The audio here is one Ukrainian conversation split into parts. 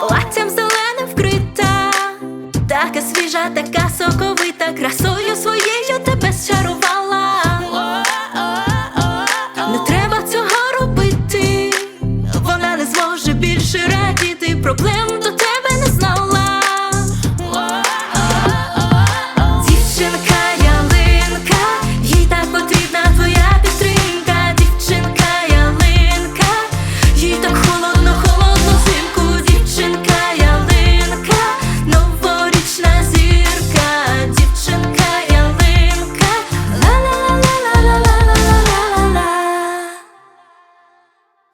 Платтям зеленим вкрита, така свіжа, така соковита, красою своєю тебе зчарувала. Не треба цього робити, вона не зможе більше радіти, проблем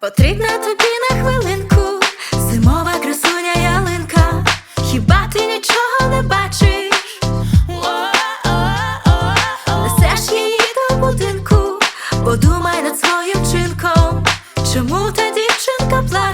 Потрібна тобі на хвилинку, зимова красуня ялинка, хіба ти нічого не бачиш? Несеш її до будинку, подумай над своїм чинком, чому та дівчинка плаче?